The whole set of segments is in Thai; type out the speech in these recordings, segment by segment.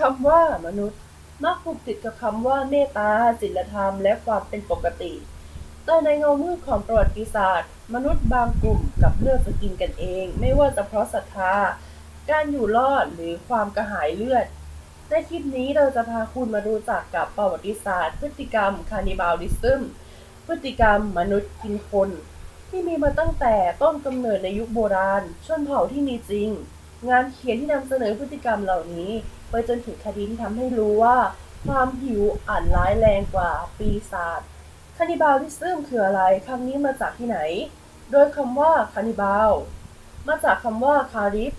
คำว่ามนุษย์มักผูกติดกับคำว่าเมตตาศีลธรรม และความเป็นปกติ แต่ในเงามืดของประวัติศาสตร์ มนุษย์บางกลุ่มกับเลือกจะกินกันเอง ไม่ว่าจะเพราะศรัทธา การอยู่รอดหรือความกระหายเลือด ในคลิปนี้เราจะพาคุณมารู้จักกับประวัติศาสตร์ พฤติกรรมคานิบาลิซึมพฤติกรรมมนุษย์กินคน ที่มีมาตั้งแต่ต้นกำเนิดในยุคโบราณ ชนเผ่าที่มีจริง งานเขียนที่นำเสนอพฤติกรรมเหล่านี้ ไปจนถึงคดีที่ทำให้รู้ว่า ความหิวอาจร้ายแรงกว่าปีศาจคานิบาลิซึมคืออะไรคำนี้มาจากที่ไหน โดยคำว่าคานิบาลมาจากคำว่าคาริบ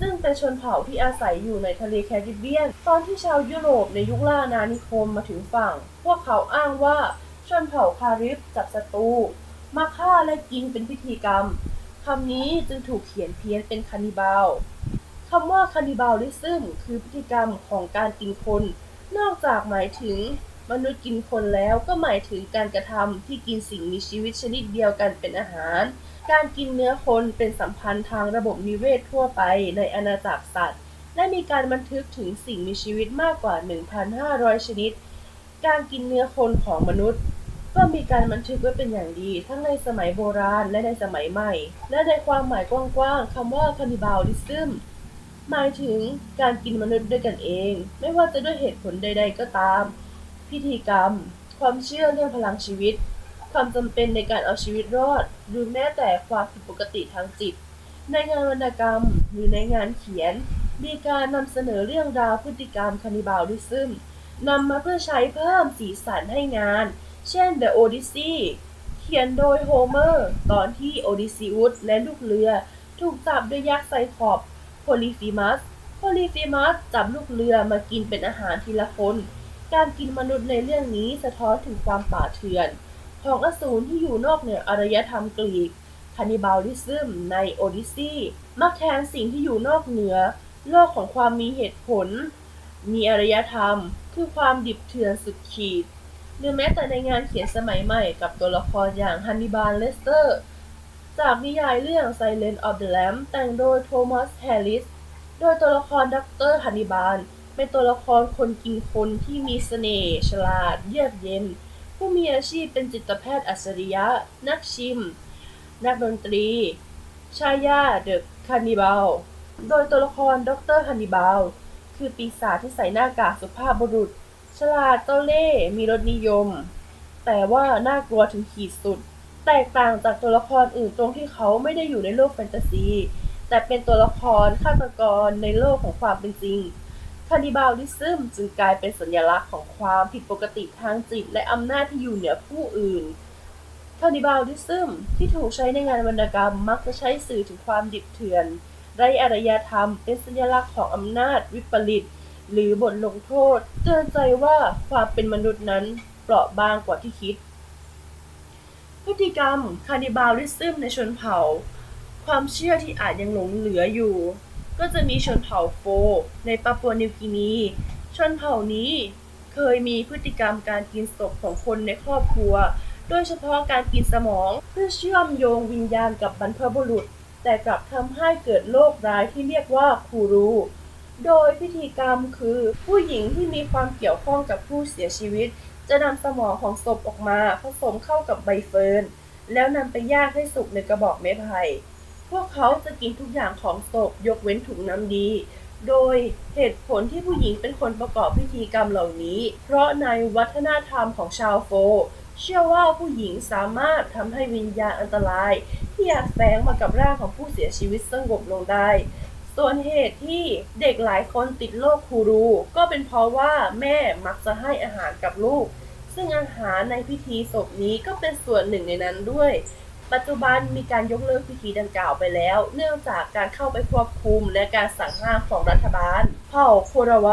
ซึ่งเป็นชนเผ่าที่อาศัยอยู่ในทะเลแคริบเบียน ตอนที่ชาวยุโรปในยุคล่าอาณานิคมมาถึงฝั่ง พวกเขาอ้างว่าชนเผ่าคาริบจับศัตรูมาฆ่าและกินเป็นพิธีกรรมคำนี้จึงถูกเขียนเพี้ยนเป็นคานิบาล คำว่าคานิบาลิซึมคือพฤติกรรมของการกินคน นอกจากหมายถึงมนุษย์กินคนแล้วก็หมายถึงการกระทำที่กินสิ่งมีชีวิตชนิดเดียวกันเป็นอาหาร การกินเนื้อคนเป็นสัมพันธ์ทางระบบนิเวศทั่วไปในอาณาจักรสัตว์ และมีการบันทึกถึงสิ่งมีชีวิตมากกว่า 1,500 ชนิด การกินเนื้อคนของมนุษย์ ก็มีการบันทึกไว้เป็นอย่างดี ทั้งในสมัยโบราณและในสมัยใหม่ และในความหมายกว้างๆคำว่าคานิบาลิซึม หมายถึงการกินมนุษย์ด้วยกันเอง ไม่ว่าจะด้วยเหตุผลใด ๆ ก็ตาม พิธีกรรม ความเชื่อเรื่องพลังชีวิต ความจำเป็นในการเอาชีวิตรอด หรือแม้แต่ความผิดปกติทางจิต ในงานวรรณกรรม หรือในงานเขียน มีการนำเสนอเรื่องราวพฤติกรรมคานิบาลดิซึมนำมาเพื่อใช้เพิ่มสีสันให้งาน เช่น The Odyssey เขียนโดยโฮเมอร์ ตอนที่โอดิซิอุสและลูกเรือ ถูกจับโดยยักษ์ไซคลอป โพลิฟีมัสโพลิฟีมัสจับลูกเรือมากินเป็นอาหารทีละคน การกินมนุษย์ในเรื่องนี้สะท้อนถึงความป่าเถื่อน ของอสูรที่อยู่นอกเหนืออารยธรรมกรีกคานิบาลิซึมในโอดิซีมักแทนสิ่งที่อยู่นอกเหนือ โลกของความมีเหตุผล มีอารยธรรม คือความดิบเถื่อนสุดขีด หรือแม้แต่ในงานเขียนสมัยใหม่กับตัวละครอย่างฮันนิบาลเลสเตอร์ จากนิยายเรื่อง Silence of the Lamb แต่งโดยโทมัสแฮร์ริส โดยตัวละครดรฮันนิบาล เป็นตัวละครคนกินคนที่มีเสน่ห์ฉลาด เยือกเย็น ผู้มีอาชีพเป็นจิตแพทย์อัจฉริยะ นักชิม นักดนตรี ชายาเดอะคานิบาล โดยตัวละครดรฮันนิบาล คือปีศาจที่ใส่หน้ากากสุภาพบุรุษ ฉลาดเจ้าเล่ห์มีรสนิยม แต่ว่าน่ากลัวถึงขีดสุด แตกต่างจากตัวละครอื่นตรงที่เขาไม่ได้อยู่ในโลกแฟนตาซี แต่เป็นตัวละครฆาตกรในโลกของความเป็นจริงคานิบาลิซึมจึงกลายเป็นสัญลักษณ์ของความผิดปกติทางจิต และอำนาจที่อยู่เหนือผู้อื่นคานิบาลิซึมที่ถูกใช้ในงานวรรณกรรมมักจะใช้สื่อถึงความดิบเถื่อนไร้อารยธรรม เป็นสัญลักษณ์ของอำนาจวิปริต หรือบทลงโทษเตือนใจว่าความเป็นมนุษย์นั้นเปราะบางกว่าที่คิด พฤติกรรมคานิบาลิซึมในชนเผ่า ความเชื่อที่อาจยังหลงเหลืออยู่ ก็จะมีชนเผ่าโฟ ในปาปัวนิวกินี ชนเผ่านี้เคยมีพฤติกรรมการกินศพของคนในครอบครัว โดยเฉพาะการกินสมองเพื่อเชื่อมโยงวิญญาณกับบรรพบุรุษ แต่กลับทำให้เกิดโรคร้ายที่เรียกว่าคูรู โดยพิธีกรรมคือผู้หญิงที่มีความเกี่ยวข้องกับผู้เสียชีวิต จะนำสมองของศพออกมาผสมเข้ากับใบเฟิร์นแล้วนำไปย่างให้สุกในกระบอกไม้ไผ่พวกเขาจะกินทุกอย่างของศพยกเว้นถุงน้ำดี โดยเหตุผลที่ผู้หญิงเป็นคนประกอบพิธีกรรมเหล่านี้ เพราะในวัฒนธรรมของชาวโฟ เชื่อว่าผู้หญิงสามารถทำให้วิญญาณอันตราย ที่อาจแฝงมากับร่างของผู้เสียชีวิตสงบลงได้ ส่วนเหตุที่เด็กหลายคนติดโรคคูรู ก็เป็นเพราะว่าแม่มักจะให้อาหารกับลูก ซึ่งอาหารในพิธีศพนี้ก็เป็นส่วนหนึ่งในนั้นด้วย ปัจจุบันมีการยกเลิกพิธีดังกล่าวไปแล้ว เนื่องจากการเข้าไปควบคุมและการสั่งห้ามของรัฐบาล เผ่าโคราไว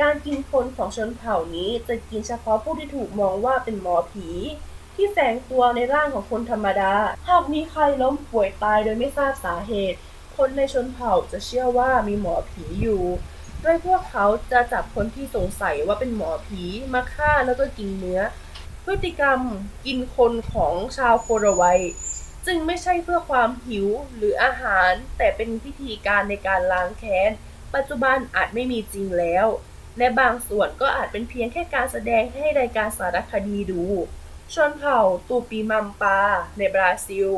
การกินคนของชนเผ่านี้จะกินเฉพาะผู้ที่ถูกมองว่าเป็นหมอผี ที่แฝงตัวในร่างของคนธรรมดา หากมีใครล้มป่วยตายโดยไม่ทราบสาเหตุ คนในชนเผ่าจะเชื่อว่ามีหมอผีอยู่โดยพวกเขาจะจับคนที่สงสัยว่าเป็นหมอผีมาฆ่าแล้วก็กินเนื้อ พฤติกรรมกินคนของชาวโคราไวจึงไม่ใช่เพื่อความหิวหรืออาหาร แต่เป็นพิธีการในการล้างแค้น ปัจจุบันอาจไม่มีจริงแล้ว และบางส่วนก็อาจเป็นเพียงแค่การแสดงให้รายการสารคดีดู ชนเผ่าตูปีมัมปา ในบราซิล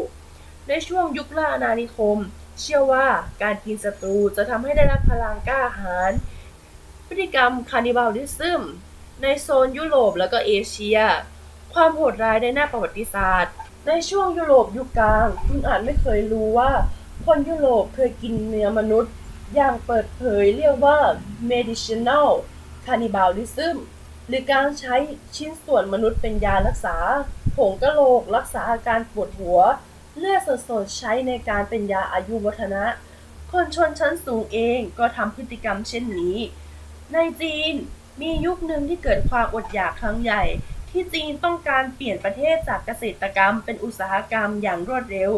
ในช่วงยุคล่าอาณานิคม เชื่อว่าการกินศัตรูจะทำให้ได้รับพลังกล้าหาญพฤติกรรมคานิบาลิซึมในโซนยุโรปและก็เอเชีย ความโหดร้ายในหน้าประวัติศาสตร์ ในช่วงยุโรปยุคกลาง คุณอาจไม่เคยรู้ว่า คนยุโรปเคยกินเนื้อมนุษย์ อย่างเปิดเผยเรียกว่า medicinal cannibalism หรือการใช้ชิ้นส่วนมนุษย์เป็นยารักษา ผงกะโหลกรักษาอาการปวดหัว เลือดสดๆใช้ในการเป็นยาอายุวัฒนะ คนชนชั้นสูงเองก็ทำพฤติกรรมเช่นนี้ ในจีนมียุคหนึ่งที่เกิดความอดอยากครั้งใหญ่ ที่จีนต้องการเปลี่ยนประเทศจากเกษตรกรรมเป็นอุตสาหกรรมอย่างรวดเร็ว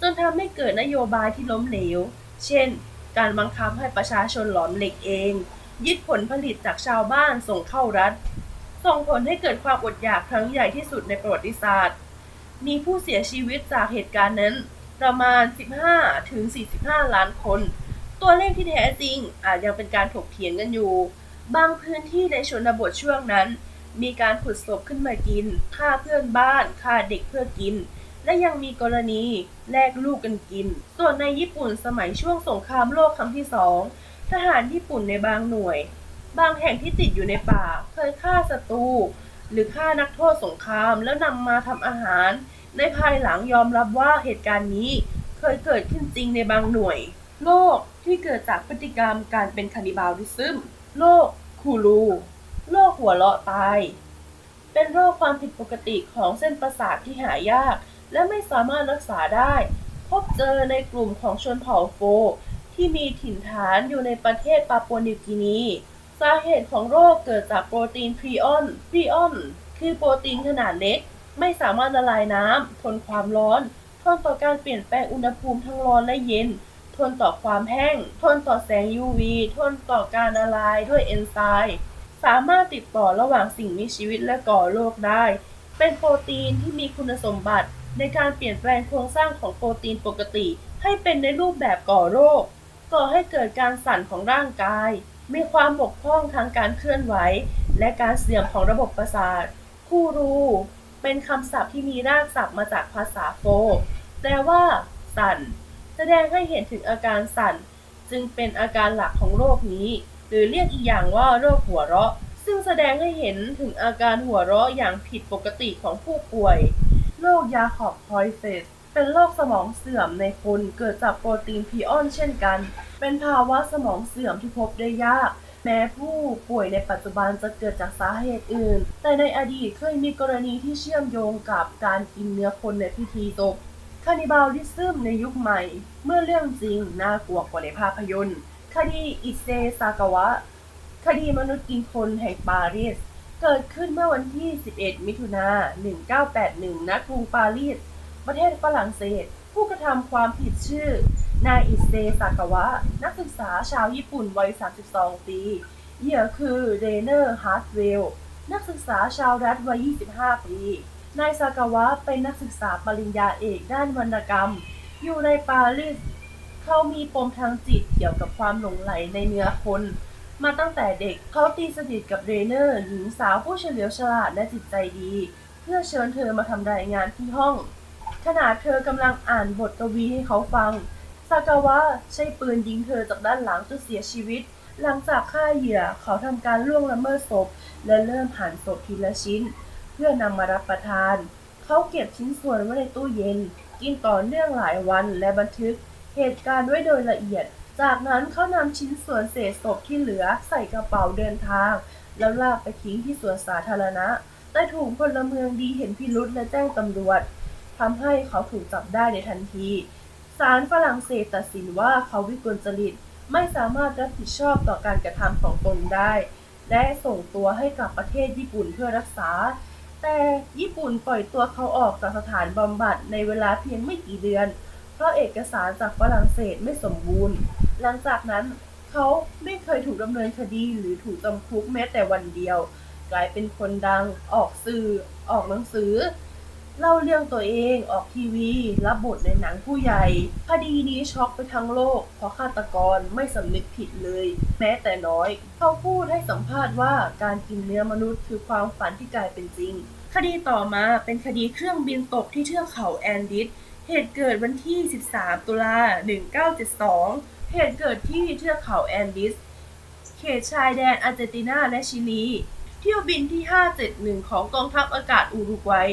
จนทำให้เกิดนโยบายที่ล้มเหลว เช่น การบังคับให้ประชาชนหลอมเหล็กเอง ยึดผลผลิตจากชาวบ้านส่งเข้ารัฐ ส่งผลให้เกิดความอดอยากครั้งใหญ่ที่สุดในประวัติศาสตร์ มีผู้เสียชีวิตจากเหตุการณ์นั้นประมาณ 15 ถึง 45 ล้านคน ตัวเลขที่แท้จริงอาจยังเป็นการถกเถียงกันอยู่ บางพื้นที่ในชนบทช่วงนั้น มีการขุดศพขึ้นมากิน ฆ่าเพื่อนบ้าน ฆ่าเด็กเพื่อกิน และยังมีกรณีแลกลูกกันกิน ส่วนในญี่ปุ่นสมัยช่วงสงครามโลกครั้งที่สอง ทหารญี่ปุ่นในบางหน่วย บางแห่งที่ติดอยู่ในป่า เคยฆ่าศัตรู หรือฆ่านักโทษสงครามแล้วนำมาทำอาหาร ในภายหลังยอมรับว่าเหตุการณ์นี้เคยเกิดขึ้นจริงในบางหน่วย โรคที่เกิดจากพฤติกรรมการเป็นคานิบาลิซึมโรคคูรูโรคหัวเราะตาย เป็นโรคความผิดปกติของเส้นประสาทที่หายาก และไม่สามารถรักษาได้ พบเจอในกลุ่มของชนเผ่าโฟ ที่มีถิ่นฐานอยู่ในประเทศปาปัวนิวกินี สาเหตุของโรคเกิดจากโปรตีนพรีออน พรีออน คือโปรตีนขนาดเล็ก ไม่สามารถละลายน้ำ ทนความร้อน ทนต่อการเปลี่ยนแปลงอุณหภูมิทั้งร้อนและเย็น ทนต่อความแห้ง ทนต่อแสง UV ทนต่อการละลายด้วยเอนไซม์สามารถติดต่อระหว่างสิ่งมีชีวิตและก่อโรคได้ เป็นโปรตีนที่มีคุณสมบัติในการเปลี่ยนแปลงโครงสร้างของโปรตีนปกติ ให้เป็นในรูปแบบก่อโรค ก่อให้เกิดการสั่นของร่างกาย มีความบกพร่องทางการเคลื่อนไหว และการเสื่อมของระบบประสาท คู่รูเป็นคำศัพท์ที่มีรากศัพท์มาจากภาษาโฟแปลว่า สั่น แสดงให้เห็นถึงอาการสั่น จึงเป็นอาการหลักของโรคนี้ หรือเรียกอีกอย่างว่าโรคหัวเราะ ซึ่งแสดงให้เห็นถึงอาการหัวเราะอย่างผิดปกติของผู้ป่วย โรคยาขอบพอยเซสเป็นโรคสมองเสื่อมในคนเกิดจากโปรตีนพีออนเช่นกัน เป็นภาวะสมองเสื่อมที่พบได้ยาก แม้ผู้ป่วยในปัจจุบันจะเกิดจากสาเหตุอื่น แต่ในอดีตเคยมีกรณีที่เชื่อมโยงกับการกินเนื้อคนในพิธีศพคานิบาลิซึมในยุคใหม่ เมื่อเรื่องจริงน่ากลัวกว่าในภาพยนตร์ คดีอิเซซากาวะ คดีมนุษย์กินคนแห่งปารีส เกิดขึ้นเมื่อวันที่ 11 มิถุนา 1981ณกรุงปารีส ประเทศฝรั่งเศส ผู้กระทำความผิดชื่อ นายอิเซซากาวะ นักศึกษาชาวญี่ปุ่นวัย 32 ปีเหยื่อคือเรเนอร์ฮาร์ดเวลนักศึกษาชาวรัฐวัย 25 ปี นายซากาวะเป็นนักศึกษาปริญญาเอกด้านวรรณกรรม อยู่ในปารีสเขามีปมทางจิตเกี่ยวกับความหลงไหลในเนื้อคน มาตั้งแต่เด็กเขาตีสนิทกับเรเนอร์หญิงสาวผู้เฉลียวฉลาดและจิตใจดี เพื่อเชิญเธอมาทำรายงานที่ห้อง ขณะเธอกำลังอ่านบทกวีให้เขาฟัง ซากาวะใช้ปืนยิงเธอจากด้านหลังจนเสียชีวิต หลังจากฆ่าเหยื่อเขาทำการล่วงละเมิดศพ และเริ่มหั่นศพทีละชิ้น เพื่อนำมารับประทาน เขาเก็บชิ้นส่วนไว้ในตู้เย็น กินต่อเนื่องหลายวันและบันทึก เหตุการณ์ไว้โดยละเอียด จากนั้นเขานำชิ้นส่วนเศษศพที่เหลือใส่กระเป๋าเดินทาง แล้วลากไปทิ้งที่สวนสาธารณะ แต่ถูกพลเมืองดีเห็นพิรุษและแจ้งตำรวจทำให้เขาถูกจับได้ในทันที ศาลฝรั่งเศสตัดสินว่าเขาวิกลจริตไม่สามารถรับผิดชอบต่อการกระทำของตนได้ และส่งตัวให้กลับประเทศญี่ปุ่นเพื่อรักษา แต่ญี่ปุ่นปล่อยตัวเขาออกจากสถานบำบัดในเวลาเพียงไม่กี่เดือน เพราะเอกสารจากฝรั่งเศสไม่สมบูรณ์ หลังจากนั้นเขาไม่เคยถูกดำเนินคดีหรือถูกจำคุกแม้แต่วันเดียว กลายเป็นคนดังออกสื่อออกหนังสือ เล่าเรื่องตัวเองออกทีวี รับบทในหนังผู้ใหญ่ คดีนี้ช็อกไปทั้งโลก เพราะฆาตกรไม่สำนึกผิดเลย แม้แต่น้อย เขาพูดให้สัมภาษณ์ว่าการกินเนื้อมนุษย์คือความฝันที่กลายเป็นจริง คดีต่อมาเป็นคดีเครื่องบินตกที่เทือกเขาแอนดิสเหตุเกิดวันที่ 13 ตุลา 1972 เหตุเกิดที่เทือกเขาแอนดิส เขตชายแดนอาร์เจนตินาและชิลี เที่ยวบินที่ 571 ของกองทัพอากาศอุรุกวัย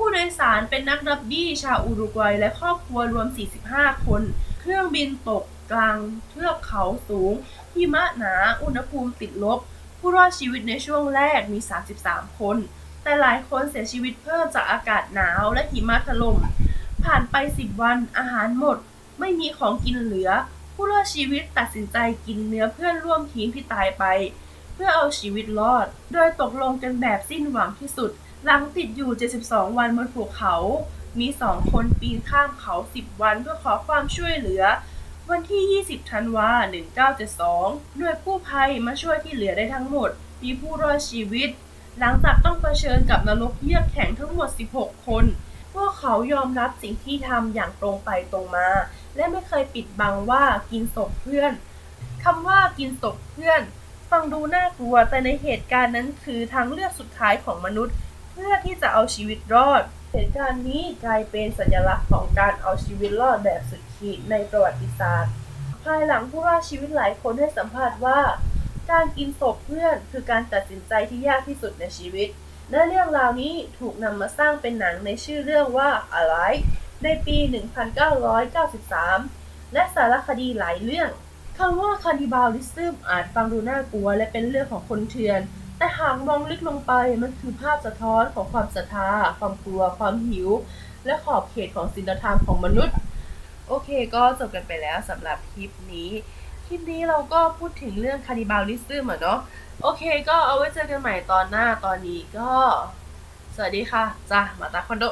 ผู้โดยสารเป็นนักรักบี้ชาวอุรุกวัยและครอบครัวรวม 45 คน เครื่องบินตกกลางเทือกเขาสูงหิมะหนา อุณหภูมิติดลบ ผู้รอดชีวิตในช่วงแรกมี 33 คน แต่หลายคนเสียชีวิตเพิ่มจากอากาศหนาวและหิมะถล่ม ผ่านไป 10 วันอาหารหมด ไม่มีของกินเหลือ ผู้รอดชีวิตตัดสินใจกินเนื้อเพื่อนร่วมทีมที่ตายไป เพื่อเอาชีวิตรอด โดยตกลงกันแบบสิ้นหวังที่สุด หลังติดอยู่ 72 วันบนภูเขา มี2คนปีนข้ามเขา 10 วันเพื่อขอความช่วยเหลือ วันที่ 20 ธันวา 1972 หน่วยกู้ภัยมาช่วยที่เหลือได้ทั้งหมด มีผู้รอดชีวิต หลังจากต้องเผชิญกับนรกเยือกแข็งทั้งหมด 16 คน พวกเขายอมรับสิ่งที่ทำอย่างตรงไปตรงมา และไม่เคยปิดบังว่ากินศพเพื่อนคำว่ากินศพเพื่อน ฟังดูน่ากลัวแต่ในเหตุการณ์นั้นคือทางเลือกสุดท้ายของมนุษย์ พื่อที่จะเอาชีวิตรอด เหตุการณ์นี้กลายเป็นสัญลักษณ์ของการเอาชีวิตรอดแบบสุดขีดในประวัติศาสตร์ ภายหลังผู้รอดชีวิตหลายคนให้สัมภาษณ์ว่า การกินศพเพื่อนคือการตัดสินใจที่ยากที่สุดในชีวิต และเรื่องราวนี้ถูกนำมาสร้างเป็นหนังในชื่อเรื่องว่า Alive ในปี 1993 และสารคดีหลายเรื่องคำว่าคานิบาลิซึมอาจฟังดูน่ากลัวและเป็นเรื่องของคนเถื่อน แต่หากมองลึกลงไปมันคือภาพสะท้อนของความศรัทธา ความกลัว ความหิว และขอบเขตของศีลธรรมของมนุษย์ โอเคก็จบกันไปแล้วสำหรับคลิปนี้คลิปนี้เราก็พูดถึงเรื่องคานิบาลิซึมอะเนาะโอเคก็เอาไว้เจอกันใหม่ตอนหน้าตอนนี้ก็ สวัสดีค่ะจ้ามาตาคอนโด